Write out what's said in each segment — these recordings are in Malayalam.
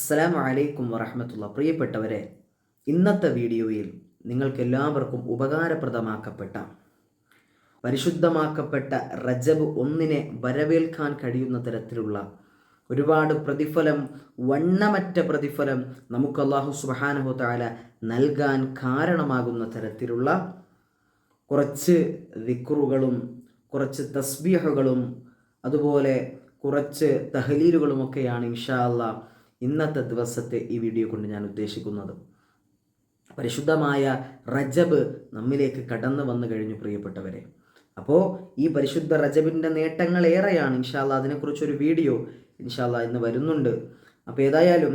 അസ്സലാമു വലൈക്കും വറഹമത്തുള്ള. പ്രിയപ്പെട്ടവരെ ഇന്നത്തെ വീഡിയോയിൽ നിങ്ങൾക്കെല്ലാവർക്കും ഉപകാരപ്രദമാക്കപ്പെട്ട പരിശുദ്ധമാക്കപ്പെട്ട റജബ് ഒന്നിനെ വരവേൽക്കാൻ കഴിയുന്ന തരത്തിലുള്ള ഒരുപാട് പ്രതിഫലം വണ്ണമറ്റ പ്രതിഫലം നമുക്ക് അള്ളാഹു സുബാനഹു താല നൽകാൻ കാരണമാകുന്ന തരത്തിലുള്ള കുറച്ച് ദിക്റുകളും കുറച്ച് തസ്ബീഹുകളും അതുപോലെ കുറച്ച് തഹലീലുകളുമൊക്കെയാണ് ഇൻഷാ അല്ലാ ഇന്നത്തെ ദിവസത്തെ ഈ വീഡിയോ കൊണ്ട് ഞാൻ ഉദ്ദേശിക്കുന്നത്. പരിശുദ്ധമായ റജബ് നമ്മിലേക്ക് കടന്നു വന്നു കഴിഞ്ഞു പ്രിയപ്പെട്ടവരെ. അപ്പോൾ ഈ പരിശുദ്ധ റജബിന്റെ നേട്ടങ്ങൾ ഏറെയാണ്. ഇൻഷാല്ല അതിനെക്കുറിച്ചൊരു വീഡിയോ ഇൻഷാല്ല ഇന്ന് വരുന്നുണ്ട്. അപ്പോൾ ഏതായാലും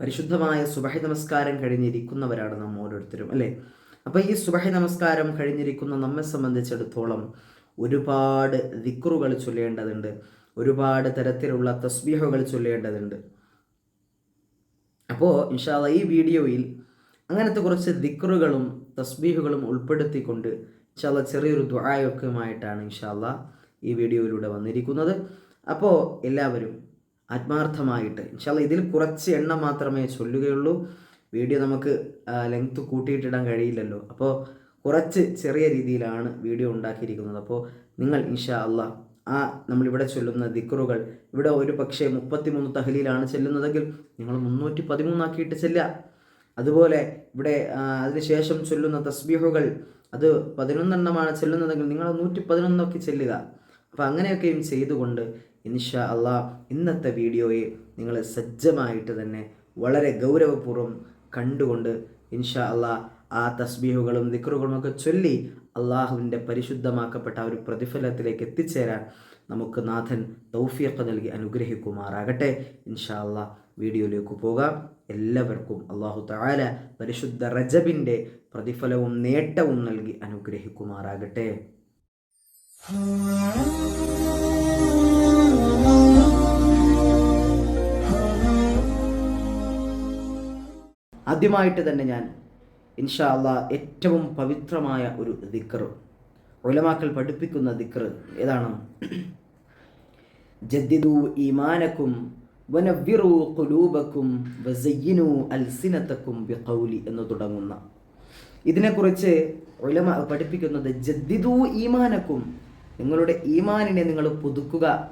പരിശുദ്ധമായ സുബഹി നമസ്കാരം കഴിഞ്ഞിരിക്കുന്നവരാണ് നാം ഓരോരുത്തരും അല്ലേ? അപ്പോൾ ഈ സുബഹി നമസ്കാരം കഴിഞ്ഞിരിക്കുന്ന നമ്മെ സംബന്ധിച്ചിടത്തോളം ഒരുപാട് ദിക്റുകൾ ചൊല്ലേണ്ടതുണ്ട്. ഒരുപാട് തരത്തിലുള്ള തസ്ബീഹുകൾ ചൊല്ലേണ്ടതുണ്ട്. അപ്പോൾ ഇൻഷാല്ല ഈ വീഡിയോയിൽ അങ്ങനത്തെ കുറച്ച് ദിക്റുകളും തസ്ബീഹുകളും ഉൾപ്പെടുത്തിക്കൊണ്ട് ഇൻഷാല്ല ചെറിയൊരു ദ്വായൊക്കെയുമായിട്ടാണ് ഇൻഷാല്ല ഈ വീഡിയോയിലൂടെ വന്നിരിക്കുന്നത്. അപ്പോൾ എല്ലാവരും ആത്മാർത്ഥമായിട്ട് ഇൻഷാല്ല ഇതിൽ കുറച്ച് എണ്ണം മാത്രമേ ചൊല്ലുകയുള്ളൂ. വീഡിയോ നമുക്ക് ലെങ്ത് കൂട്ടിയിട്ടിടാൻ കഴിയില്ലല്ലോ. അപ്പോൾ കുറച്ച് ചെറിയ രീതിയിലാണ് വീഡിയോ ഉണ്ടാക്കിയിരിക്കുന്നത്. അപ്പോൾ നിങ്ങൾ ഇൻഷാ അല്ല ആ നമ്മളിവിടെ ചൊല്ലുന്ന ദിക്റുകൾ. ഇവിടെ ഒരു പക്ഷേ മുപ്പത്തിമൂന്ന് തഹലിയിലാണ് ചെല്ലുന്നതെങ്കിൽ നിങ്ങൾ മുന്നൂറ്റി പതിമൂന്നാക്കിയിട്ട് ചെല്ലുക. അതുപോലെ ഇവിടെ അതിനുശേഷം ചൊല്ലുന്ന തസ്ബീഹുകൾ അത് പതിനൊന്നെണ്ണമാണ് ചെല്ലുന്നതെങ്കിൽ നിങ്ങൾ നൂറ്റി പതിനൊന്നൊക്കെ ചെല്ലുക. അപ്പോൾ അങ്ങനെയൊക്കെയും ചെയ്തുകൊണ്ട് ഇൻഷാ അള്ളാ ഇന്നത്തെ വീഡിയോയെ നിങ്ങൾ സജ്ജമായിട്ട് തന്നെ വളരെ ഗൗരവപൂർവം കണ്ടുകൊണ്ട് ഇൻഷാ അള്ളാ ആ തസ്ബീഹുകളും ദിക്റുകളും ഒക്കെ ചൊല്ലി അള്ളാഹുവിന്റെ പരിശുദ്ധമാക്കപ്പെട്ട ആ ഒരു പ്രതിഫലത്തിലേക്ക് എത്തിച്ചേരാൻ നമുക്ക് നാഥൻ തൗഫിയൊക്കെ നൽകി അനുഗ്രഹിക്കുമാറാകട്ടെ. ഇൻഷാ വീഡിയോയിലേക്ക് പോകാം. എല്ലാവർക്കും അള്ളാഹു താല പരിശുദ്ധ റജബിന്റെ പ്രതിഫലവും നേട്ടവും നൽകി അനുഗ്രഹിക്കുമാറാകട്ടെ. ആദ്യമായിട്ട് തന്നെ ഞാൻ ഇൻഷാ അള്ളാ ഏറ്റവും പവിത്രമായ ഒരു ദിക്കർ ഉലമാക്കൾ പഠിപ്പിക്കുന്ന ദിക്കർ ഏതാണ്? ജദ്ദിദു ഈമാനക്കും വനവ്യറു കുലൂബക്കും വസയ്യിനു അൽസിനത്തക്കും ബിഖൗലി എന്ന് തുടങ്ങുന്ന. ഇതിനെക്കുറിച്ച് ഉലമ പഠിപ്പിക്കുന്നത് ജദ്ദിദു ഈമാനക്കും നിങ്ങളുടെ ഈമാനിനെ നിങ്ങൾ പുതുക്കുക.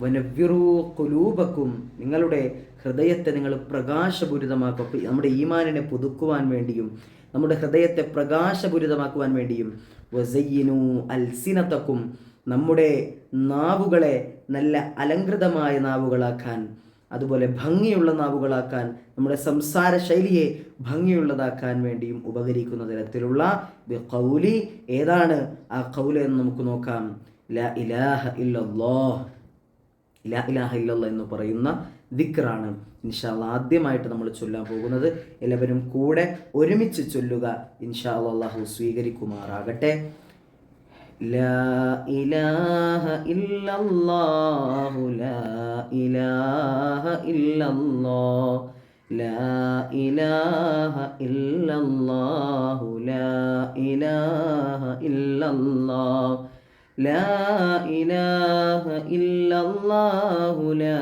വനവ്യറു കുലൂബക്കും നിങ്ങളുടെ ഹൃദയത്തെ നിങ്ങൾ പ്രകാശപൂരിതമാക്കുക. നമ്മുടെ ഈമാനിനെ പുതുക്കുവാൻ വേണ്ടിയും നമ്മുടെ ഹൃദയത്തെ പ്രകാശപൂരിതമാക്കുവാൻ വേണ്ടിയും വസയ്യനു അൽസിനത്തക്കും നമ്മുടെ നാവുകളെ നല്ല അലങ്കൃതമായ നാവുകളാക്കാൻ അതുപോലെ ഭംഗിയുള്ള നാവുകളാക്കാൻ നമ്മുടെ സംസാര ശൈലിയെ ഭംഗിയുള്ളതാക്കാൻ വേണ്ടിയും ഉപകരിക്കുന്ന തരത്തിലുള്ള കൗലി ഏതാണ് ആ കൗല എന്ന് നമുക്ക് നോക്കാം. ഇലാഹ ഇല്ലല്ലാഹ്. ലാ ഇലാഹ ഇല്ലല്ലോ എന്ന് പറയുന്ന ദിക്റാണ് ഇൻഷാല്ല ആദ്യമായിട്ട് നമ്മൾ ചൊല്ലാൻ പോകുന്നത് എല്ലാവരും കൂടെ ഒരുമിച്ച് ചൊല്ലുക ഇൻഷാ അള്ളാഹു സ്വീകരിക്കുമാറാകട്ടെ ലാ ഇലാഹ ഇല്ലല്ലാഹു ലാ ഇലാഹ ഇല്ലല്ലാഹ് ലാ ഇലാഹ ഇല്ലല്ലാഹു ലാ ഇലാഹ ഇല്ലല്ലാഹ് لا إله إلا الله لا إله إلا الله لا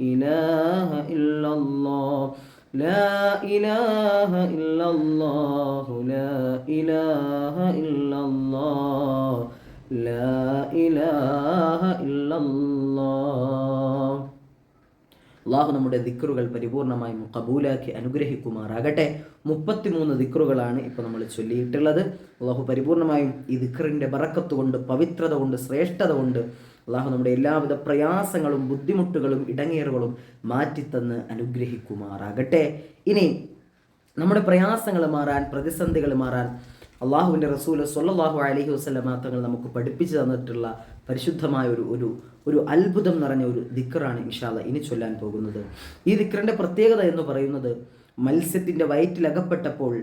إله إلا الله لا إله إلا الله لا إله إلا الله لا إله إلا الله അള്ളാഹു നമ്മുടെ ദിക്റുകൾ പരിപൂർണമായും കബൂലാക്കി അനുഗ്രഹിക്കുമാറാകട്ടെ മുപ്പത്തിമൂന്ന് ദിക്റുകളാണ് ഇപ്പോൾ നമ്മൾ ചൊല്ലിയിട്ടുള്ളത് അള്ളാഹു പരിപൂർണമായും ഈ ദിക്റിൻ്റെ ബറക്കത്ത് കൊണ്ട് പവിത്രത കൊണ്ട് ശ്രേഷ്ഠത കൊണ്ട് അള്ളാഹു നമ്മുടെ എല്ലാവിധ പ്രയാസങ്ങളും ബുദ്ധിമുട്ടുകളും ഇടങ്ങേറുകളും മാറ്റിത്തന്ന് അനുഗ്രഹിക്കുമാറാകട്ടെ. ഇനി നമ്മുടെ പ്രയാസങ്ങൾ മാറാൻ പ്രതിസന്ധികൾ മാറാൻ അള്ളാഹുവിന്റെ റസൂൽ സൊല്ലാഹു അലഹി വസ്ലമ തങ്ങൾ നമുക്ക് പഠിപ്പിച്ചു തന്നിട്ടുള്ള പരിശുദ്ധമായ ഒരു ഒരു ഒരു അത്ഭുതം നിറഞ്ഞ ഒരു ദിക്കറാണ് ഇൻഷാല്ല ഇനി ചൊല്ലാൻ പോകുന്നത്. ഈ ദിക്കറിന്റെ പ്രത്യേകത എന്ന് പറയുന്നത് മത്സ്യത്തിന്റെ വയറ്റിലകപ്പെട്ടപ്പോൾ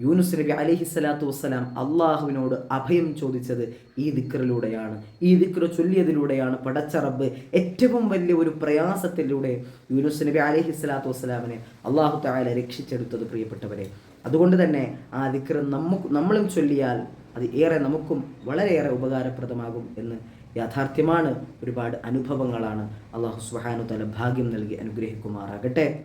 യൂനുസ് നബി അലഹി സ്വലാത്തു വസ്സലാം അള്ളാഹുവിനോട് അഭയം ചോദിച്ചത് ഈ ദിക്റിലൂടെയാണ്. ഈ ദിക്കറ് ചൊല്ലിയതിലൂടെയാണ്. പടച്ച റബ്ബ് ഏറ്റവും വലിയ ഒരു പ്രയാസത്തിലൂടെ യൂനുസ് നബി അലഹി സ്വലാത്തു വസ്സലാമിനെ അള്ളാഹു തായാല രക്ഷിച്ചെടുത്തത് പ്രിയപ്പെട്ടവരെ. അതുകൊണ്ട് തന്നെ ആ ദിക്കറ് നമുക്ക് നമ്മളും ചൊല്ലിയാൽ അത് ഏറെ നമുക്കും വളരെയേറെ ഉപകാരപ്രദമാകും എന്ന് യാഥാർത്ഥ്യമാണ്. ഒരുപാട് അനുഭവങ്ങളാണ്. അള്ളാഹു സുഹാനു തല ഭാഗ്യം നൽകി അനുഗ്രഹിക്കുമാറാകട്ടെ.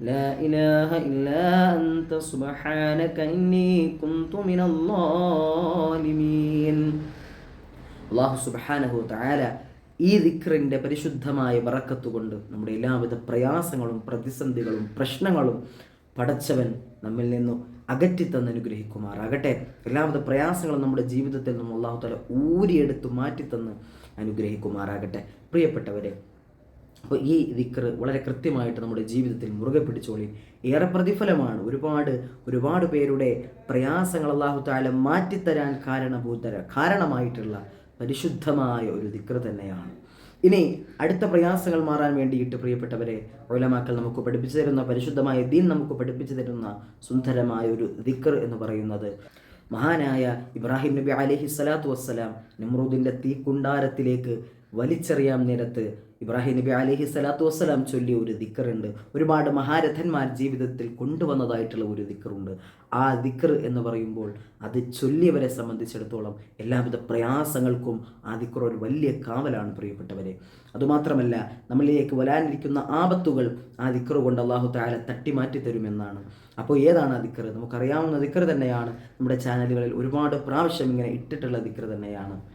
لا إله إلا أنت سبحانك إني كنت من الظالمين അള്ളാഹു സുബാനഹു താല ഈ ദിക്റിൻ്റെ പരിശുദ്ധമായ വറക്കത്ത് കൊണ്ട് നമ്മുടെ എല്ലാവിധ പ്രയാസങ്ങളും പ്രതിസന്ധികളും പ്രശ്നങ്ങളും പടച്ചവൻ നമ്മിൽ നിന്നും അകറ്റിത്തന്ന് അനുഗ്രഹിക്കുമാറാകട്ടെ എല്ലാവിധ പ്രയാസങ്ങളും നമ്മുടെ ജീവിതത്തിൽ നിന്നും അള്ളാഹു താല ഊരിയെടുത്ത് മാറ്റിത്തന്ന് അനുഗ്രഹിക്കുമാറാകട്ടെ പ്രിയപ്പെട്ടവരെ അപ്പോൾ ഈ ദിക്ർ വളരെ കൃത്യമായിട്ട് നമ്മുടെ ജീവിതത്തിൽ മുറുകെ പിടിച്ചോളി. ഏറെ പ്രതിഫലമാണ് ഒരുപാട് ഒരുപാട് പേരുടെ പ്രയാസങ്ങൾ അള്ളാഹു താല മാറ്റിത്തരാൻ കാരണഭൂതര കാരണമായിട്ടുള്ള പരിശുദ്ധമായ ഒരു ദിക്ർ തന്നെയാണ്. ഇനി അടുത്ത പ്രയാസങ്ങൾ മാറാൻ വേണ്ടിയിട്ട് പ്രിയപ്പെട്ടവരെ ഒലമാക്കൾ നമുക്ക് പഠിപ്പിച്ചു തരുന്ന പരിശുദ്ധമായ ദീൻ നമുക്ക് പഠിപ്പിച്ചു തരുന്ന സുന്ദരമായ ഒരു ദിക്ർ എന്ന് പറയുന്നത് മഹാനായ ഇബ്രാഹിം നബി അലഹി സ്വലാത്തു വസ്സലാം നിമ്രൂദിന്റെ തീക്കുണ്ടാരത്തിലേക്ക് വലിച്ചെറിയാൻ നേരത്ത്. ഇബ്രാഹിം നബി അലഹി സ്വലാത്തു വസ്സലാം ചൊല്ലിയ ഒരു ദിക്കറുണ്ട്. ഒരുപാട് മഹാരഥന്മാർ ജീവിതത്തിൽ കൊണ്ടുവന്നതായിട്ടുള്ള ഒരു ദിക്കറുണ്ട്. ആ ദിക്കർ എന്ന് പറയുമ്പോൾ അത് ചൊല്ലിയവരെ സംബന്ധിച്ചിടത്തോളം എല്ലാവിധ പ്രയാസങ്ങൾക്കും ആ ദിക്കർ ഒരു വലിയ കാവലാണ് പ്രിയപ്പെട്ടവരെ. അതുമാത്രമല്ല നമ്മളിലേക്ക് വരാനിരിക്കുന്ന ആപത്തുകൾ ആ ദിക്കർ കൊണ്ട് അള്ളാഹു താല തട്ടിമാറ്റി തരുമെന്നാണ്. അപ്പോൾ ഏതാണ് ആ ദിക്കർ? നമുക്കറിയാവുന്ന ദിക്കർ തന്നെയാണ്. നമ്മുടെ ചാനലുകളിൽ ഒരുപാട് പ്രാവശ്യം ഇങ്ങനെ ഇട്ടിട്ടുള്ള ദിക്കർ തന്നെയാണ്.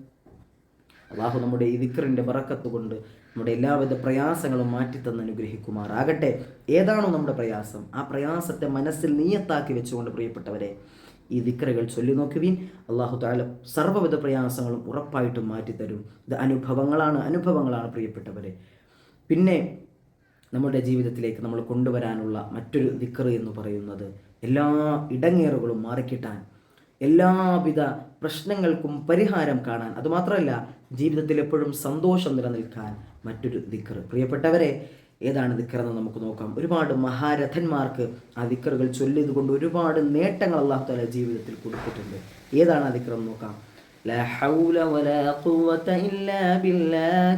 അള്ളാഹു നമ്മുടെ ഈ ദിക്കറിന്റെ ബറക്കത്ത് കൊണ്ട് നമ്മുടെ എല്ലാവിധ പ്രയാസങ്ങളും മാറ്റിത്തന്ന് അനുഗ്രഹിക്കുമാറാകട്ടെ. ഏതാണോ നമ്മുടെ പ്രയാസം? ആ പ്രയാസത്തെ മനസ്സിൽ നീയത്താക്കി വെച്ചുകൊണ്ട് പ്രിയപ്പെട്ടവരെ ഈ ദിക്രകൾ ചൊല്ലി നോക്കുവിൻ. അള്ളാഹു താല സർവവിധ പ്രയാസങ്ങളും ഉറപ്പായിട്ടും മാറ്റിത്തരും. ഇത് അനുഭവങ്ങളാണ് അനുഭവങ്ങളാണ് പ്രിയപ്പെട്ടവരെ. പിന്നെ നമ്മുടെ ജീവിതത്തിലേക്ക് നമ്മൾ കൊണ്ടുവരാനുള്ള മറ്റൊരു ദിക്ർ എന്ന് പറയുന്നത് എല്ലാ ഇടങ്ങേറുകളും മാറിക്കിട്ടാൻ എല്ലാവിധ പ്രശ്നങ്ങൾക്കും പരിഹാരം കാണാൻ. അതുമാത്രമല്ല ജീവിതത്തിൽ എപ്പോഴും സന്തോഷം നിലനിൽക്കാൻ മറ്റൊരു ദിക്കർ. പ്രിയപ്പെട്ടവരെ ഏതാണ് ദിക്കറെന്ന് നമുക്ക് നോക്കാം. ഒരുപാട് മഹാരഥന്മാർക്ക് ആ ദിക്കറുകൾ ചൊല്ലിയത് കൊണ്ട് ഒരുപാട് നേട്ടങ്ങൾ അള്ളാഹു തല ജീവിതത്തിൽ കൊടുത്തിട്ടുണ്ട്. ഏതാണ് ആ ദിക്കറെന്ന് നോക്കാം. لا حول ولا قوة إلا بالله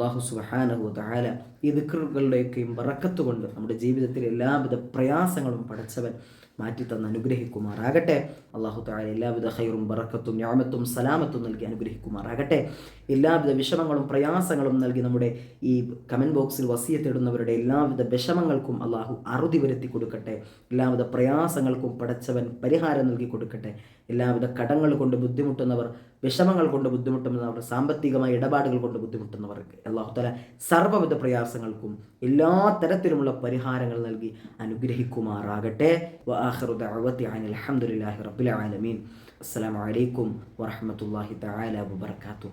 അള്ളാഹു സുഹാനഹു താല ഈ ദിക്കറുകളുടെയൊക്കെയും വറക്കത്തുകൊണ്ട് നമ്മുടെ ജീവിതത്തിലെ എല്ലാവിധ പ്രയാസങ്ങളും പഠിച്ചവൻ മാറ്റി തന്ന് അനുഗ്രഹിക്കുമാറാകട്ടെ. അള്ളാഹു താല എല്ലാവിധ ഹൈറും ബറക്കത്തും ഞാമത്തും സലാമത്തും നൽകി അനുഗ്രഹിക്കുമാറാകട്ടെ. എല്ലാവിധ വിഷമങ്ങളും പ്രയാസങ്ങളും നൽകി നമ്മുടെ ഈ കമന്റ് ബോക്സിൽ വസിയത്തിടുന്നവരുടെ എല്ലാവിധ വിഷമങ്ങൾക്കും അള്ളാഹു അറുതി വരുത്തി കൊടുക്കട്ടെ. എല്ലാവിധ പ്രയാസങ്ങൾക്കും പടച്ചവൻ പരിഹാരം നൽകി കൊടുക്കട്ടെ. എല്ലാവിധ കടങ്ങൾ കൊണ്ട് ബുദ്ധിമുട്ടുന്നവർ വിഷമങ്ങൾ കൊണ്ട് ബുദ്ധിമുട്ടുന്നവർ സാമ്പത്തികമായ ഇടപാടുകൾ കൊണ്ട് ബുദ്ധിമുട്ടുന്നവർക്ക് അള്ളാഹു തല സർവവിധ പ്രയാസങ്ങൾക്കും എല്ലാ തരത്തിലുമുള്ള പരിഹാരങ്ങൾ നൽകി അനുഗ്രഹിക്കുമാറാകട്ടെ. വആഖിറു ദഅവതി അനിൽ ഹംദുലില്ലാഹി റബ്ബിൽ ആലമീൻ. അസ്സലാമു